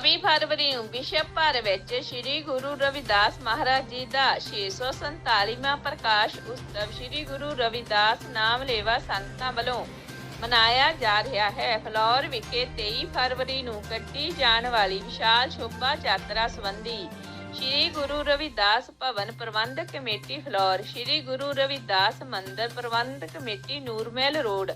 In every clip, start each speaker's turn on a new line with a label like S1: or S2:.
S1: 24 ਫਰਵਰੀ ਨੂੰ ਵਿਸ਼ਵ ਭਰ ਵਿੱਚ ਸ੍ਰੀ ਗੁਰੂ ਰਵਿਦਾਸ ਮਹਾਰਾਜ ਜੀ ਦਾ 647ਵਾਂ ਪ੍ਰਕਾਸ਼ ਉਤਸਵ ਸ੍ਰੀ ਗੁਰੂ ਰਵਿਦਾਸ ਨਾਮ ਲੇਵਾ ਸੰਗਤਾਂ ਵੱਲੋਂ ਮਨਾਇਆ ਜਾ ਰਿਹਾ ਹੈ। ਫਲੌਰ ਵਿਖੇ 23 ਫਰਵਰੀ ਨੂੰ ਕੱਢੀ ਜਾਣ ਵਾਲੀ ਵਿਸ਼ਾਲ ਸ਼ੋਭਾ ਯਾਤਰਾ ਸੰਬੰਧੀ ਸ੍ਰੀ ਗੁਰੂ ਰਵਿਦਾਸ ਭਵਨ ਪ੍ਰਬੰਧਕ ਕਮੇਟੀ ਫਲੌਰ, ਸ੍ਰੀ ਗੁਰੂ ਰਵਿਦਾਸ ਮੰਦਿਰ ਪ੍ਰਬੰਧਕ ਕਮੇਟੀ ਨੂਰਮਹਿਲ ਰੋਡ,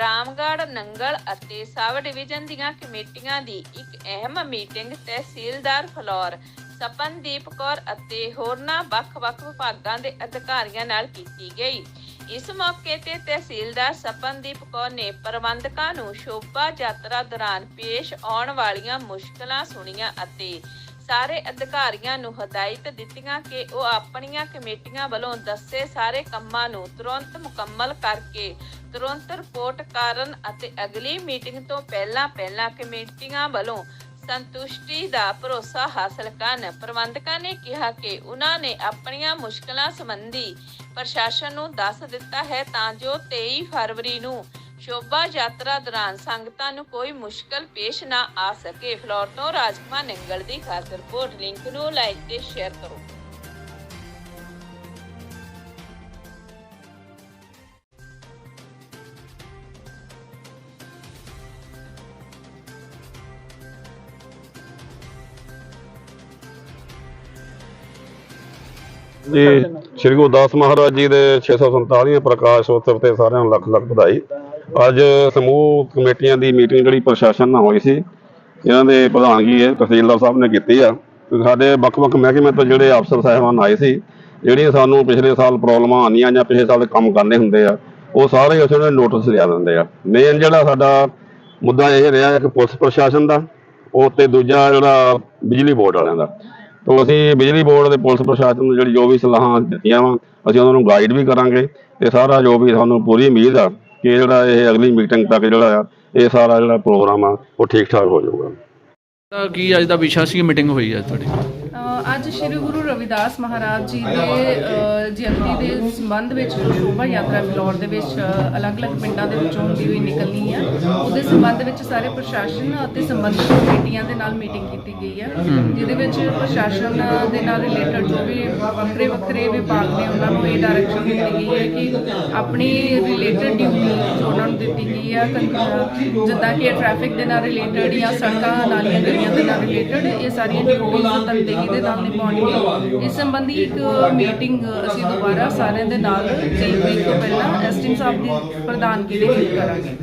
S1: ਰਾਮਗੜ੍ਹ ਨੰਗਲ ਅਤੇ ਸਬ ਡਿਵੀਜ਼ਨ ਦੀਆਂ ਕਮੇਟੀਆਂ ਦੀ ਇੱਕ ਅਹਿਮ ਮੀਟਿੰਗ ਤਹਿਸੀਲਦਾਰ ਫਲੌਰ, ਸਪਨਦੀਪ ਕੌਰ ਅਤੇ ਹੋਰਨਾਂ ਵੱਖ-ਵੱਖ ਵਿਭਾਗਾਂ ਦੇ ਅਧਿਕਾਰੀਆਂ ਨਾਲ ਕੀਤੀ ਗਈ। ਇਸ ਮੌਕੇ ਤੇ ਤਹਿਸੀਲਦਾਰ ਸਪਨਦੀਪ ਕੌਰ ਨੇ ਪ੍ਰਬੰਧਕਾਂ ਨੂੰ ਸ਼ੋਭਾ ਯਾਤਰਾ ਦੌਰਾਨ ਪੇਸ਼ ਆਉਣ ਵਾਲੀਆਂ ਮੁਸ਼ਕਲਾਂ ਸੁਣੀਆਂ ਅਤੇ ਸਾਰੇ ਅਧਿਕਾਰੀਆਂ ਨੂੰ ਹਦਾਇਤ ਦਿੱਤੀਆਂ ਕਿ ਉਹ ਆਪਣੀਆਂ ਕਮੇਟੀਆਂ ਵੱਲੋਂ ਦੱਸੇ ਸਾਰੇ ਕੰਮਾਂ ਨੂੰ ਤੁਰੰਤ ਮੁਕੰਮਲ ਕਰਕੇ ਤੁਰੰਤ ਰਿਪੋਰਟ ਕਰਨ ਅਤੇ ਅਗਲੀ ਮੀਟਿੰਗ ਤੋਂ ਪਹਿਲਾਂ ਪਹਿਲਾਂ ਕਮੇਟੀਆਂ ਵੱਲੋਂ ਸੰਤੁਸ਼ਟੀ ਦਾ ਭਰੋਸਾ ਹਾਸਲ ਕਰਨ। ਪ੍ਰਬੰਧਕਾਂ ਨੇ ਕਿਹਾ ਕਿ ਉਹਨਾਂ ਨੇ ਆਪਣੀਆਂ ਮੁਸ਼ਕਲਾਂ ਸੰਬੰਧੀ ਪ੍ਰਸ਼ਾਸਨ ਨੂੰ ਦੱਸ ਦਿੱਤਾ ਹੈ ਤਾਂ ਜੋ 23 ਫਰਵਰੀ ਨੂੰ ਸ਼ੋਭਾ ਯਾਤਰਾ ਦੌਰਾਨ ਸੰਗਤਾਂ ਨੂੰ ਕੋਈ ਮੁਸ਼ਕਲ ਪੇਸ਼ ਨਾ ਆ ਸਕੇ। ਫਲੋਰ ਤੋਂ ਰਾਜਕੁਮਾਰ ਨੰਗਲ ਦੀ ਖਾਸ ਰਿਪੋਰਟ। ਲਿੰਕ ਨੂੰ ਲਾਈਕ ਤੇ ਸ਼ੇਅਰ ਕਰੋ।
S2: ਜੀ, ਸ੍ਰੀ ਗੁਰੂ ਦਾਸ ਮਹਾਰਾਜ ਜੀ ਦੇ 647ਵੇਂ ਪ੍ਰਕਾਸ਼ ਉਤਸਵ ਤੇ ਸਾਰਿਆਂ ਨੂੰ ਲੱਖ ਲੱਖ ਵਧਾਈ। ਅੱਜ ਸਮੂਹ ਕਮੇਟੀਆਂ ਦੀ ਮੀਟਿੰਗ ਜਿਹੜੀ ਪ੍ਰਸ਼ਾਸਨ ਨਾਲ ਹੋਈ ਸੀ, ਇਹਨਾਂ ਦੇ ਪ੍ਰਧਾਨਗੀ ਹੈ ਤਹਿਸੀਲਦਾਰ ਸਾਹਿਬ ਨੇ ਕੀਤੀ ਆ। ਸਾਡੇ ਵੱਖ-ਵੱਖ ਮਹਿਕਮੇ ਤੋਂ ਜਿਹੜੇ ਅਫਸਰ ਸਾਹਿਬਾਨ ਆਏ ਸੀ, ਜਿਹੜੀਆਂ ਸਾਨੂੰ ਪਿਛਲੇ ਸਾਲ ਪ੍ਰੋਬਲਮਾਂ ਆਉਂਦੀਆਂ ਜਾਂ ਪਿਛਲੇ ਸਾਲ ਕੰਮ ਕਰਨੇ ਹੁੰਦੇ ਆ, ਉਹ ਸਾਰੇ ਅਸੀਂ ਨੂੰ ਨੋਟਿਸ ਲਿਆ ਦਿੰਦੇ ਆ। ਮੇਨ ਜਿਹੜਾ ਸਾਡਾ ਮੁੱਦਾ ਇਹ ਰਿਹਾ ਕਿ ਪੁਲਿਸ ਪ੍ਰਸ਼ਾਸਨ ਦਾ, ਉਹ ਤੇ ਦੂਜਾ ਜਿਹੜਾ ਬਿਜਲੀ ਬੋਰਡ ਵਾਲਿਆਂ ਦਾ। ਤੋਂ ਅਸੀਂ ਬਿਜਲੀ ਬੋਰਡ ਦੇ ਪੁਲਿਸ ਪ੍ਰਸ਼ਾਸਨ ਨੂੰ ਜਿਹੜੀ ਜੋ ਵੀ ਸਲਾਹਾਂ ਦਿੱਤੀਆਂ ਵਾ, ਅਸੀਂ ਉਹਨਾਂ ਨੂੰ ਗਾਈਡ ਵੀ ਕਰਾਂਗੇ ਤੇ ਸਾਰਾ ਜੋ ਵੀ ਸਾਨੂੰ ਪੂਰੀ ਉਮੀਦ ਆ ਕਿ ਜਿਹੜਾ ਇਹ ਅਗਲੀ ਮੀਟਿੰਗ ਤੱਕ ਜਿਹੜਾ ਆ ਇਹ ਸਾਰਾ ਜਿਹੜਾ ਪ੍ਰੋਗਰਾਮ ਆ ਉਹ ਠੀਕ ਠਾਕ ਹੋ ਜਾਊਗਾ।
S3: ਤਾਂ ਕੀ ਅੱਜ ਦਾ ਵਿਸ਼ਾ ਸੀ ਮੀਟਿੰਗ ਹੋਈ ਅੱਜ ਤੁਹਾਡੀ?
S4: ਅ, ਅੱਜ ਸ੍ਰੀ ਗੁਰੂ ਰਵਿਦਾਸ ਮਹਾਰਾਜ ਜੀ ਦੇ ਅ, ਜਯੰਤੀ ਦੇ ਸੰਬੰਧ ਵਿੱਚ ਜੋ ਸ਼ੋਭਾ ਯਾਤਰਾ ਫਿਲੌਰ ਦੇ ਵਿੱਚ ਅ, ਅਲੱਗ-ਅਲੱਗ ਪਿੰਡਾਂ ਦੇ ਵਿੱਚੋਂ ਹੁੰਦੀ ਹੋਈ ਨਿਕਲਣੀ ਹੈ ਉਹਦੇ ਸੰਬੰਧ ਵਿੱਚ ਸਾਰੇ ਪ੍ਰਸ਼ਾਸਨ ਅਤੇ ਸੰਬੰਧਿਤ ਕਮੇਟੀਆਂ ਦੇ ਨਾਲ ਮੀਟਿੰਗ ਕੀਤੀ ਗਈ ਹੈ। ਜਿਹਦੇ ਵਿੱਚ ਪ੍ਰਸ਼ਾਸਨ ਦੇ ਨਾਲ ਰਿਲੇਟਡ ਜੋ ਵੀ ਵੱਖਰੇ ਵੱਖਰੇ ਵਿਭਾਗ ਨੇ ਉਹਨਾਂ ਨੂੰ ਇਹ ਡਾਇਰੈਕਸ਼ਨ ਦਿੱਤੀ ਗਈ ਹੈ ਕਿ ਆਪਣੀ ਰਿਲੇਟਡ ਡਿਊਟੀ ਜੋ ਉਹਨਾਂ ਨੂੰ ਦਿੱਤੀ ਗਈ ਹੈ ਜਿੱਦਾਂ ਕਿ ਟ੍ਰੈਫਿਕ ਦੇ ਨਾਲ ਰਿਲੇਟਡ ਜਾਂ ਸੜਕਾਂ ਨਾਲੀਆਂ ਗਲੀਆਂ ਦੇ ਨਾਲ ਰਿਲੇਟਡ ਇਹ ਸਾਰੀਆਂ ਡਿਊਟੀਆਂ ਤਨਦੇਹੀ ਦੇ ਨਾਲ ਨਿਭਾਉਣਗੇ। ਇਸ ਸੰਬੰਧੀ ਇੱਕ ਮੀਟਿੰਗ ਅਸੀਂ ਦੁਬਾਰਾ ਸਾਰਿਆਂ ਦੇ ਨਾਲ 3 ਵੀਕ ਤੋਂ ਪਹਿਲਾਂ ਐਸਟੀਮ ਸਾਹਿਬ ਦੀ ਪ੍ਰਧਾਨਗੀ ਦੇ ਵਿੱਚ ਕਰਾਂਗੇ।